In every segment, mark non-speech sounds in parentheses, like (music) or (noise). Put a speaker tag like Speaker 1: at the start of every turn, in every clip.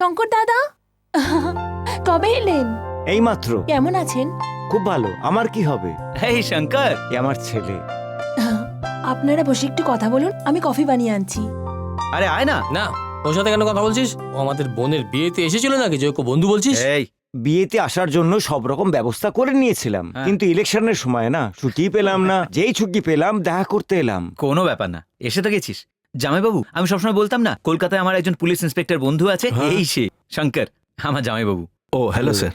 Speaker 1: শঙ্কর দাদা? (laughs) কবে এলেন?
Speaker 2: এই মাত্র
Speaker 1: কেমন আছেন?
Speaker 2: খুব ভালো। আমার কি হবে?
Speaker 3: এই শঙ্কর।
Speaker 2: এ আমার ছেলে। (laughs)
Speaker 1: আপনারা বসে একটু কথা বলুন আমি কফি বানিয়ে আনছি।
Speaker 3: আরে আয় না।
Speaker 4: না ওর সাথে কেন কথা বলছিস? ও আমাদের বোনের বিয়েতে এসেছিল নাকি? যে ওকে বন্ধু বলছিস?
Speaker 3: এই
Speaker 2: বিয়েতে আসার জন্য সব রকম ব্যবস্থা করে নিয়েছিলাম।
Speaker 3: হ্যাঁ।
Speaker 2: কিন্তু ইলেকশনের সময় না ছুটি পেলাম না যেই ছুটি পেলাম দেখা করতে এলাম।
Speaker 3: কোনো ব্যাপার না। এসে তো গেছিস। জামাইবাবু আমি সবসময় বলতাম না কলকাতায় আমার একজন পুলিশ ইন্সপেক্টর বন্ধু আছে
Speaker 5: হ্যাঁ।
Speaker 3: এই সে শঙ্কর আমার জামাইবাবু
Speaker 5: ও হ্যালো স্যার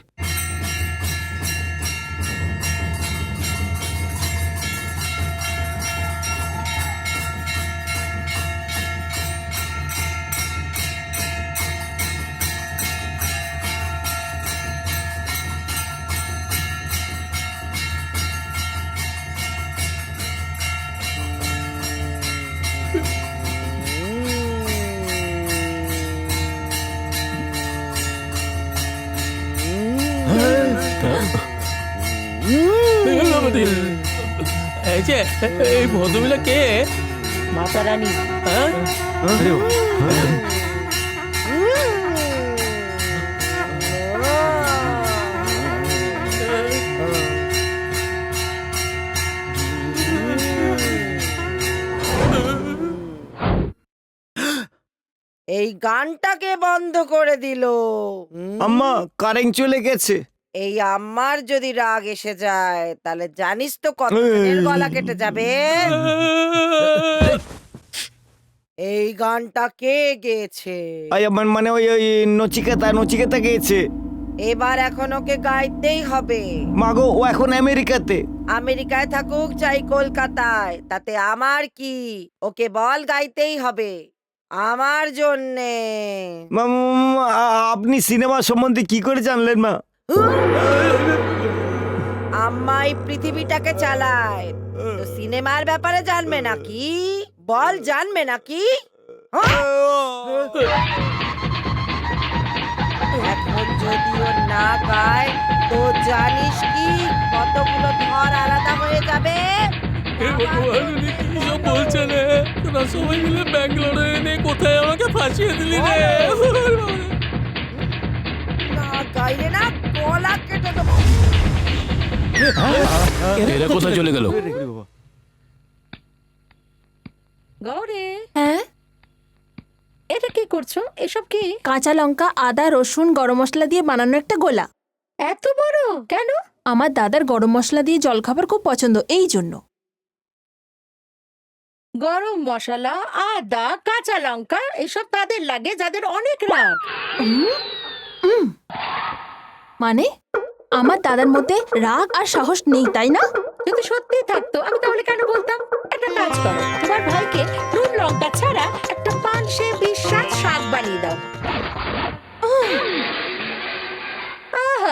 Speaker 4: এই যে এই ভদ্রমহিলা কে?
Speaker 6: মাতা রানী
Speaker 4: হ্যাঁ?
Speaker 6: এই গানটাকে বন্ধ করে দিল।
Speaker 2: আম্মা কারেন্ট চলে গেছে।
Speaker 6: এই আমার যদি রাগ এসে যায় তাহলে জানিস তো কত গলা কেটে যাবে। এই গানটা কে গেয়েছে?
Speaker 2: আমার মানে ওই ওই নচিকেতা নচিকেতা গিয়েছে।
Speaker 6: এবার এখন ওকে গাইতেই হবে।
Speaker 2: মাগো ও এখন আমেরিকাতে।
Speaker 6: আমেরিকায় থাকুক চাই কলকাতায় তাতে আমার কি? ওকে বল গাইতেই হবে। আমার জন্যে।
Speaker 2: আপনি সিনেমা সম্বন্ধে কি করে জানলেন মা?
Speaker 6: আম্মা এই পৃথিবীটাকে চালায়। তো সিনেমার ব্যাপারে জানবে নাকি? বল জানবে নাকি? হ্যাঁ? এখন যদিও না গায় তো জানিস কি? কতগুলো ধর আলাদা হয়ে যাবে?
Speaker 4: কি রে? তোরা সবাই মিলে ব্যাঙ্গালোরে এনে কোথায় আমাকে ফাঁসিয়ে দিলি রে?
Speaker 6: না গাইলে না গলা কেটে দেবো।
Speaker 4: এরা কোথায় চলে গেল?
Speaker 7: গৌরে
Speaker 1: হ্যাঁ?
Speaker 7: এটা কি করছ? এসব কি?
Speaker 1: কাঁচা লঙ্কা আদা রসুন গরম মশলা দিয়ে বানানো একটা গোলা।
Speaker 7: এত বড়? কেন?
Speaker 1: আমার দাদার গরম মশলা দিয়ে জলখাবার খুব পছন্দ এই জন্য।
Speaker 7: গরম মশলা আদা কাঁচা লঙ্কা এসব তাদের লাগে যাদের অনেক রাগ
Speaker 1: উম। মানে? আমার দাদার মধ্যে রাগ আর সাহস নেই তাই না?
Speaker 7: যদি সত্যি থাকতো আমি তাহলে কেন বলতাম? একটা কাজ করো তোমার ভাইকে নুন লঙ্কা ছাড়া একটা পানসে বিশ্বাস শাক বানিয়ে দাও।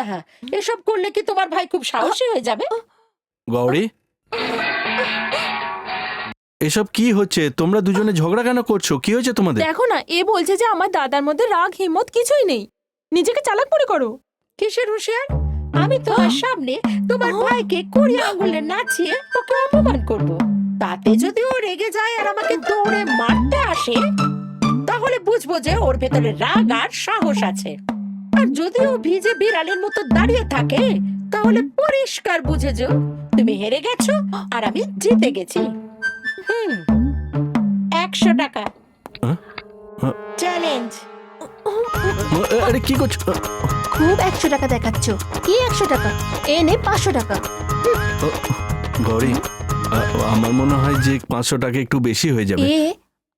Speaker 7: আহা এসব করলে কি তোমার ভাই খুব সাহসী হয়ে যাবে?
Speaker 5: গৌরী? এসব কি হচ্ছে? তোমরা দুজনে ঝগড়া কেন করছ? কি হয়েছে তোমাদের?
Speaker 1: দেখো না এ বলছে যে আমার দাদার মধ্যে রাগ হিম্মত কিছুই নেই। নিজেকে চালাক মনে করো।
Speaker 7: কিসের হুঁশিয়ার? আমি তোমার সামনে তোমার ভাইকে কুড়ি আঙুলে নাচিয়ে ওকে অপমান করব। তাতে যদি ও রেগে যায় আর আমাকে দৌড়ে মারতে আসে তাহলে বুঝব যে ওর ভেতরে রাগ আর সাহস আছে। আর যদি ও ভিজে বিড়ালের মতো দাঁড়িয়ে থাকে তাহলে পরিষ্কার বুঝে বুঝেছ তুমি হেরে গেছো আর আমি জিতে গেছি। হুম একশো টাকা। চ্যালেঞ্জ
Speaker 5: আরে কি করছ?
Speaker 1: খুব একশো টাকা দেখাচ্ছ। কি একশো টাকা? এ নে পাঁচশো টাকা।
Speaker 5: গৌরী আমার মনে হয় যে পাঁচশো টাকা একটু বেশি হয়ে যাবে।
Speaker 1: এ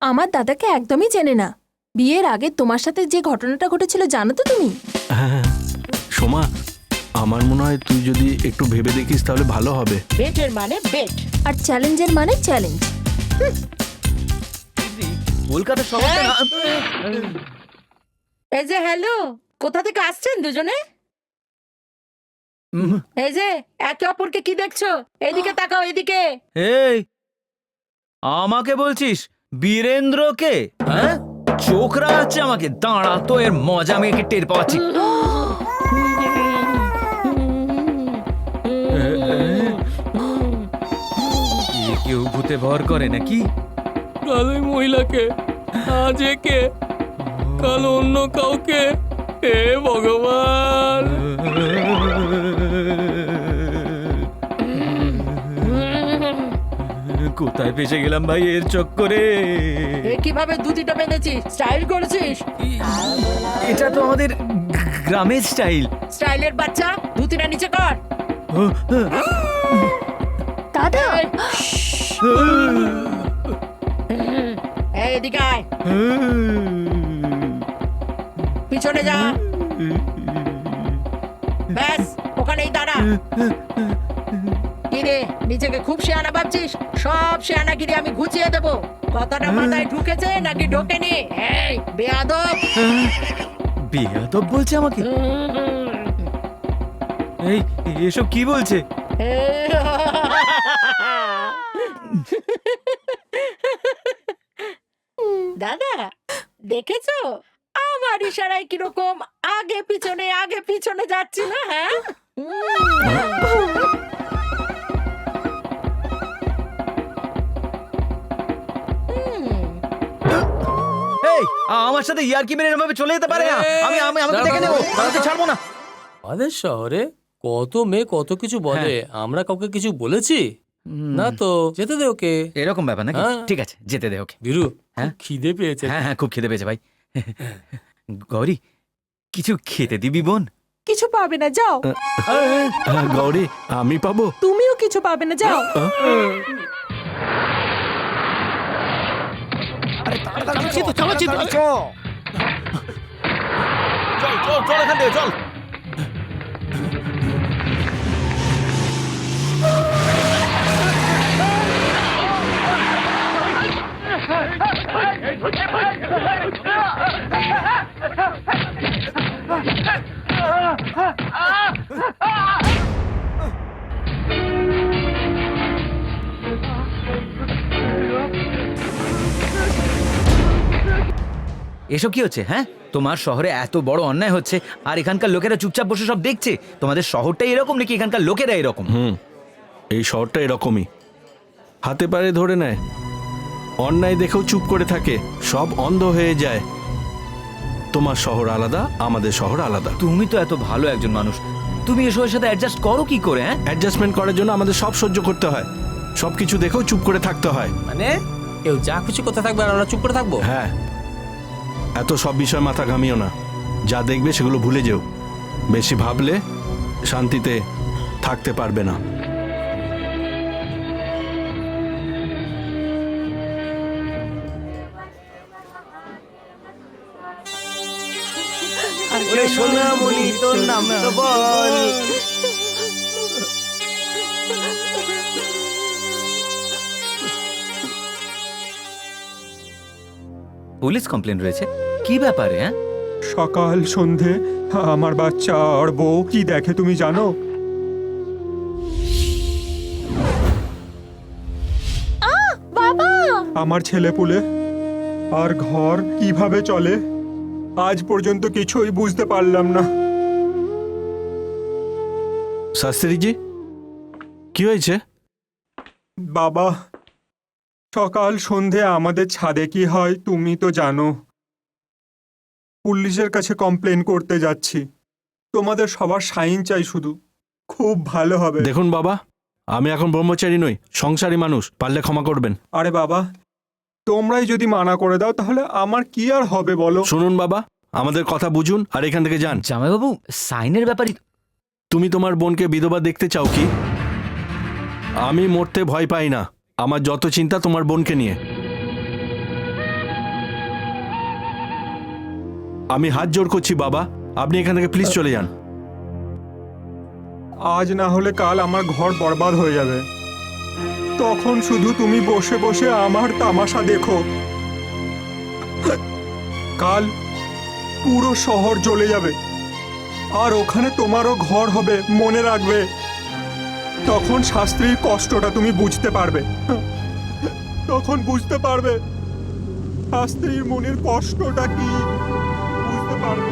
Speaker 1: আমার দাদাকে একদমই চেনে না। বিয়ের আগে তোমার সাথে যে ঘটনাটা ঘটেছিল জানো তো তুমি?
Speaker 5: হ্যাঁ সোমা আমার মনে হয় তুই যদি একটু ভেবে দেখিস তাহলে ভালো হবে।
Speaker 7: বেটের মানে বেট।
Speaker 1: আর চ্যালেঞ্জের মানে চ্যালেঞ্জ।
Speaker 3: কলকাতা শহরটা
Speaker 7: এই যে হ্যালো কোথা থেকে আসছেন দুজনে? এই যে একে অপরকে কি দেখছ? এদিকে তাকাও এদিকে।
Speaker 3: এই আমাকে বলছিস বীরেন্দ্রকে? হ্যাঁ? চোখ রাখছে আমাকে দাঁড়া তো এর মজা আমি একে টের পাচ্ছি। কেউ ভূতে ভর করে নাকি?
Speaker 4: মহিলাকে আজ একে। কাল অন্য কাউকে হে ভগবান।
Speaker 3: কোথায় ফেসে গেলাম ভাই এর চক্করে?
Speaker 7: এ কীভাবে দুটিটা বেঁধেছিস স্টাইল করেছিস?
Speaker 3: এটা তো আমাদের গ্রামের স্টাইল।
Speaker 7: স্টাইলের বাচ্চা ধুতিটা নিচে কর।
Speaker 1: দাদা।
Speaker 7: এই এদিকে আয়। পিছনে যা। ব্যাস ওখানেই দাঁড়া। কিরে নিজেকে খুব শেয়ানা ভাবছিস? সব শেয়ানাগিরি আমি ঘুচিয়ে দেবো। কথাটা মাথায় ঢুকেছে নাকি ঢোকেনি? এই বেয়াদব।
Speaker 3: বেয়াদব বলছে আমাকে? এই এসব কি বলছে?
Speaker 7: দাদা দেখেছ? আমার ইশারায় কীরকম আগে পিছনে আগে পিছনে যাচ্ছি না হ্যাঁ?
Speaker 3: এই আমার সাথে ইয়ারকি মেরে এরকমভাবে চলে যেতে পারে না? আমি আমি আমাকে দেখে নেব আমাকে ছাড়বো না।
Speaker 4: আমাদের শহরে কত মেয়ে কত কিছু বলে আমরা কাউকে কিছু বলেছি? না তো যেতে দে ওকে।
Speaker 3: এরকম ব্যাপার নাকি?
Speaker 4: হ্যাঁ।
Speaker 3: ঠিক আছে যেতে দে ওকে।
Speaker 4: বিরু
Speaker 3: হ্যাঁ?
Speaker 4: খুব খিদে পেয়েছে।
Speaker 3: হ্যাঁ হ্যাঁ খুব খেতে পেয়েছে ভাই। গৌরী কিছু খেতে দিবি বোন?
Speaker 8: কিছু পাবে না যাও।
Speaker 5: গৌরী আমি পাবো।
Speaker 8: তুমিও কিছু পাবে না যাও।
Speaker 3: এসব কি হচ্ছে হ্যাঁ? তোমার শহরে এত বড় অন্যায় হচ্ছে আর এখানকার লোকেরা চুপচাপ বসে সব দেখছে? তোমাদের শহরটাই এরকম নাকি এখানকার লোকেরা এরকম?
Speaker 5: হুম এই শহরটা এরকমই। হাতে পারে ধরে নেয়। অন্যায় দেখেও চুপ করে থাকে। সব অন্ধ হয়ে যায়। তোমার শহর আলাদা আমাদের শহর আলাদা।
Speaker 3: তুমি তো এত ভালো একজন মানুষ। তুমি এসবের সাথে অ্যাডজাস্ট করো কি করে হ্যাঁ?
Speaker 5: অ্যাডজাস্টমেন্ট করার জন্য আমাদের সব সহ্য করতে হয়। সব কিছু দেখেও চুপ করে থাকতে হয়।
Speaker 4: মানে? কেউ যা খুশি কথা থাকবে আর আমরা চুপ করে থাকব?
Speaker 5: হ্যাঁ। এত সব বিষয় মাথা ঘামিও না। যা দেখবে সেগুলো ভুলে যেও। বেশি ভাবলে শান্তিতে থাকতে পারবে না।
Speaker 2: সোনামণি, তোর নাম তো বল।
Speaker 3: পুলিশ কমপ্লেন রয়েছে? কি ব্যাপারে হ্যাঁ?
Speaker 9: সকাল সন্ধে আমার বাচ্চা আর বউ কি দেখে তুমি জানো?
Speaker 1: বাবা!
Speaker 9: আমার ছেলে পুলে আর ঘর কীভাবে চলে? আজ পর্যন্ত কিছুই বুঝতে পারলাম না।
Speaker 5: শাস্ত্রীজি কি হয়েছে?
Speaker 9: বাবা সকাল সন্ধে আমাদের ছাদে কি হয় তুমি তো জানো। পুলিশের কাছে কমপ্লেন করতে যাচ্ছি। তোমাদের সবার সাইন চাই শুধু। খুব ভালো হবে।
Speaker 5: দেখুন বাবা আমি এখন ব্রহ্মচারী নই সংসারী মানুষ পারলে ক্ষমা করবেন।
Speaker 9: আরে বাবা তোমরাই যদি মানা করে দাও তাহলে আমার কি আর হবে বলো?
Speaker 5: শুনুন বাবা আমাদের কথা বুঝুন আর এখান থেকে যান।
Speaker 3: জামাইবাবু সাইনের ব্যাপারে
Speaker 5: তুমি তোমার বোনকে বিধবা দেখতে চাও কি? আমি মরতে ভয় পাই না। আমার যত চিন্তা তোমার বোনকে নিয়ে। আমি হাত জোর করছি, বাবা। আপনি এখান থেকে প্লিজ চলে যান।
Speaker 9: আজ না হলে কাল আমার ঘর বরবাদ হয়ে যাবে। তখন শুধু তুমি বসে বসে আমার তামাশা দেখো। কাল পুরো শহর জ্বলে যাবে। আর ওখানে তোমারও ঘর হবে, মনে রাখবে। তখন শাস্ত্রীর কষ্টটা তুমি বুঝতে পারবে। তখন বুঝতে পারবে শাস্ত্রীর মনের কষ্টটা কি। বুঝতে পারবে।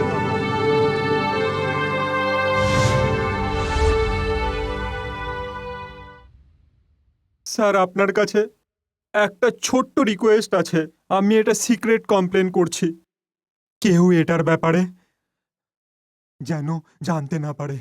Speaker 9: স্যার, আপনার কাছে একটা ছোট্ট রিকোয়েস্ট আছে। আমি এটা সিক্রেট কমপ্লেন করছি। কেউ এটার ব্যাপারে যেন জানতে না পারে।